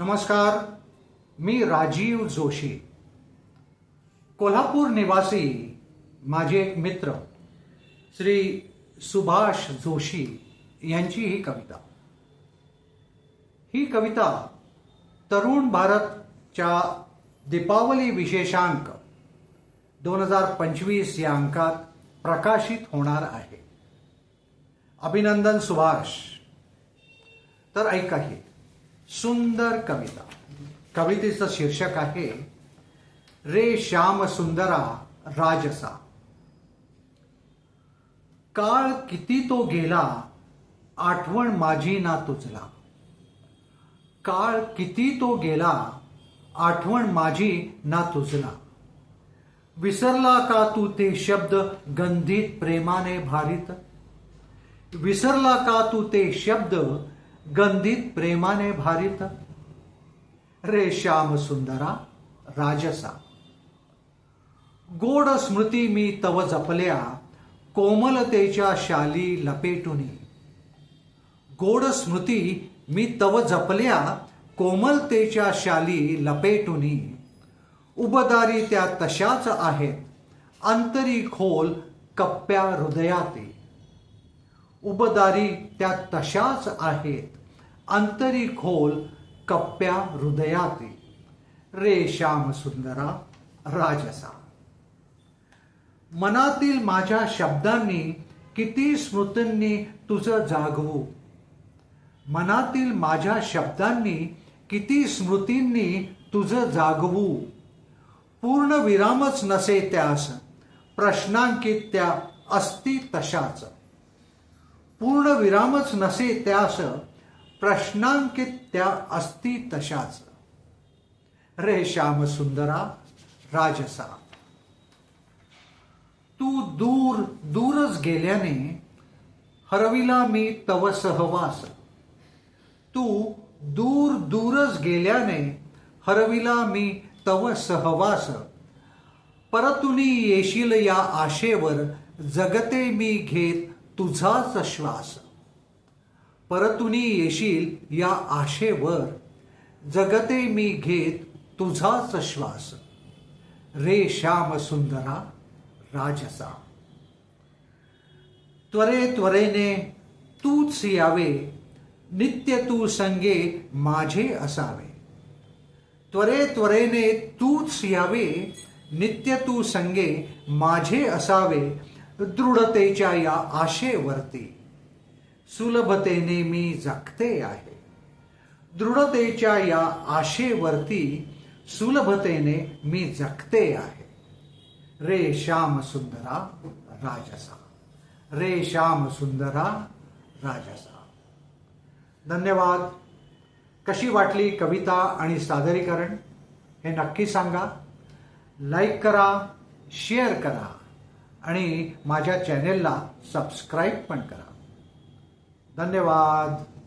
नमस्कार मी राजीव जोशी. कोल्हापूर निवासी माझे एक मित्र श्री सुभाष जोशी यांची ही कविता. ही कविता तरुण भारतच्या दीपावली विशेषांक दोन हजार पंचवीस या अंकात प्रकाशित होणार आहे. अभिनंदन सुभाष. तर ऐका ही. सुंदर कविता. कवितेचं शीर्षक आहे रे श्याम सुंदरा राजसा. काळ किती तो गेला आठवण माझी ना तुझला. काळ किती तो गेला आठवण माझी ना तुझला. विसरला का तू ते शब्द गंधित प्रेमाने भारित? विसरला का तू ते शब्द गंधित प्रेमाने भारित. रे श्याम सुंदरा राजसा. गोड स्मृती मी तव जपल्या कोमलतेच्या शाली लपेटुनी. गोड स्मृती मी तव जपल्या कोमलतेच्या शाली लपेटुनी. उबदारी त्या तशाच आहेत अंतरी खोल कप्प्या हृदयाते. उबदारी त्या तशाच आहेत अंतरी खोल कप्प्या हृदयाती रे श्याम सुंदरा राजसा. मनातील माझ्या शब्दांनी किती स्मृतींनी तुझं जागवू. मनातील माझ्या शब्दांनी किती स्मृतींनी तुझं जागवू. पूर्ण विरामच नसे त्यास प्रश्नांकित त्या अस्ति तशाच. पूर्ण विरामच नसे त्यास प्रश्नांकित त्या अस्ति तशाच. रे श्याम सुंदरा राजसा. तू दूर दूरच गेल्याने हरविला मी तव सहवास. तू दूर दूरच गेल्याने हरविला मी तव सहवास. परतुनी येशील या आशेवर जगते मी घेत तुझाच श्वास. परतुनी येशील या आशेवर. जगते मी घेत तुझाच श्वास रे श्याम सुंदरा राजसा. त्वरे त्वरेने तूच यावे नित्य तू संगे माझे असावे. त्वरे त्वरेने तूच यावे नित्य तू संगे माझे असावे दृढतेच्या या आशेवरती. सुलभतेने मी जगते आहे. दृढतेच्या या आशेवरती सुलभतेने मी जगते आहे. रे श्याम सुंदरा राजसा. रे श्याम सुंदरा राजसा. धन्यवाद. कशी वाटली कविता आणि सादरीकरण? हे नक्की सांगा. लाईक करा शेअर करा आणि माझ्या चॅनेलला सबस्क्राईब पण करा. धन्यवाद।